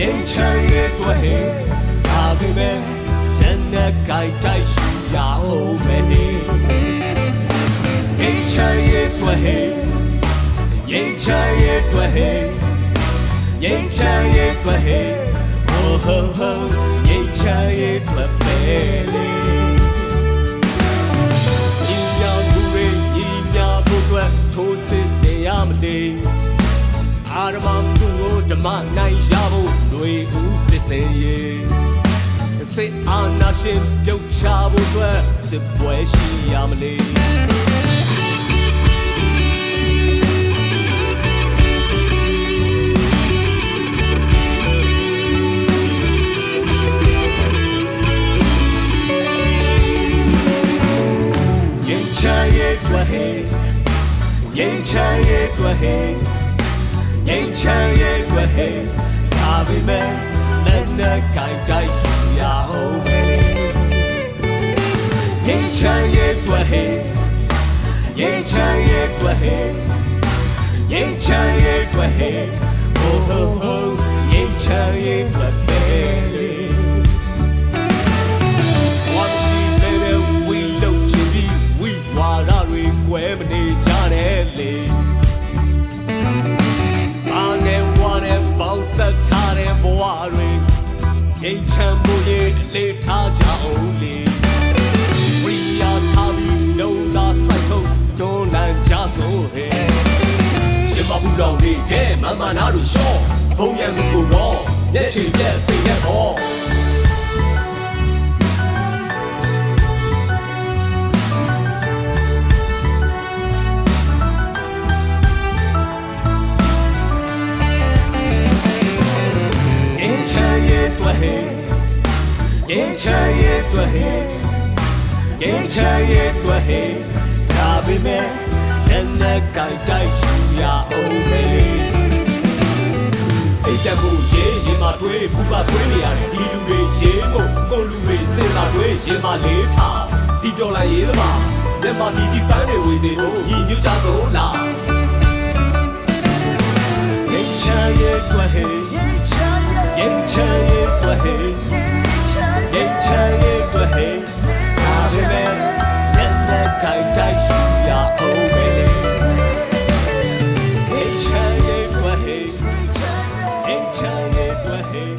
ရင်ချမ်းရဲ့တွေ့ဟဲ့ဒါပေမဲ့လက်နဲ့ကြိုက်တိုက်ရှိရအောင်မယ်ရင်ချမ်းရဲ့တွေ့ဟဲ့ရင်ချမ်းရဲ့တွေ့ဟဲ့ရင်ချမ်းရဲ့တွေ့ဟဲ့ Oh ho ho ရင်ချမ်းရဲ့တွေ့ပဲလေ အာရမသူ့ကိုဓမ္မနိုင်ရဖို့လွေဦးစစ်စင်ရေးစိတ်အာနာရှင်ပြုတ်ချဖို့အတွက်စစ်ပွဲရှိရမလေရင်ချမ်းရဲ့တွေ့ဟဲ့ရင်ချမ်းရဲ့တွေ့ဟဲ့ ရင်ချမ်းရဲ့တွေ့ဟဲ့ဒါပေမဲ့လက်နဲ့ကြိုက်တိုက်ရှိရအောင်မယ်ရင်ချမ်းရဲ့တွေ့ဟဲ့ရင်ချမ်းရဲ့တွေ့ဟဲ့ရင်ချမ်းရဲ့တွေ့ဟဲ့ Oh oh oh ရင်ချမ်းရဲ့တွေ့ပဲ ငိမ်ချမ်းမှုရဲ့လေးထားကြအောင်လေဝီယာထားပြီးလုံးလာဆိုင်ထုတ်တွန်းလန်းကြဆိုဟဲ့ရှင်မဘူးတော်လေးတဲ့မမနာတို့ရှော့ဘုံရံမှုကိုတော့မျက်ချင်ပြက်စိတ်နဲ့တော့ ရဲ့တွေ့ဟဲ့ရင်ချမ်းရဲ့တွေ့ဟဲ့ရင်ချမ်းရဲ့တွေ့ဟဲ့ဒါပေမဲ့လက်နဲ့ကြိုက်တိုက်ယူရအောင်ပဲအိတ်တက်ဖို့ရေးရင်မတွေးဘူးပါဆွေးနေရတယ်ဒီလူတွေရေးဖို့ကိုလူတွေစဉ်းစားတွေးရင်မလေးထားဒီဒေါ်လာရေးသမားမြန်မာပြည်ဒီပန်းတွေဝေစေဖို့ညီညွတ်ကြစို့လား ဟိတ်ချမ်းရဲ့တွေ့ဟိတ်ဒါပေမဲ့လက်လက်ကိုင်တိုက်ရှိရအောင်ပဲလေဟိတ်ချမ်းရဲ့တွေ့ဟိတ်ဟိတ်ချမ်းရဲ့တွေ့ဟိတ်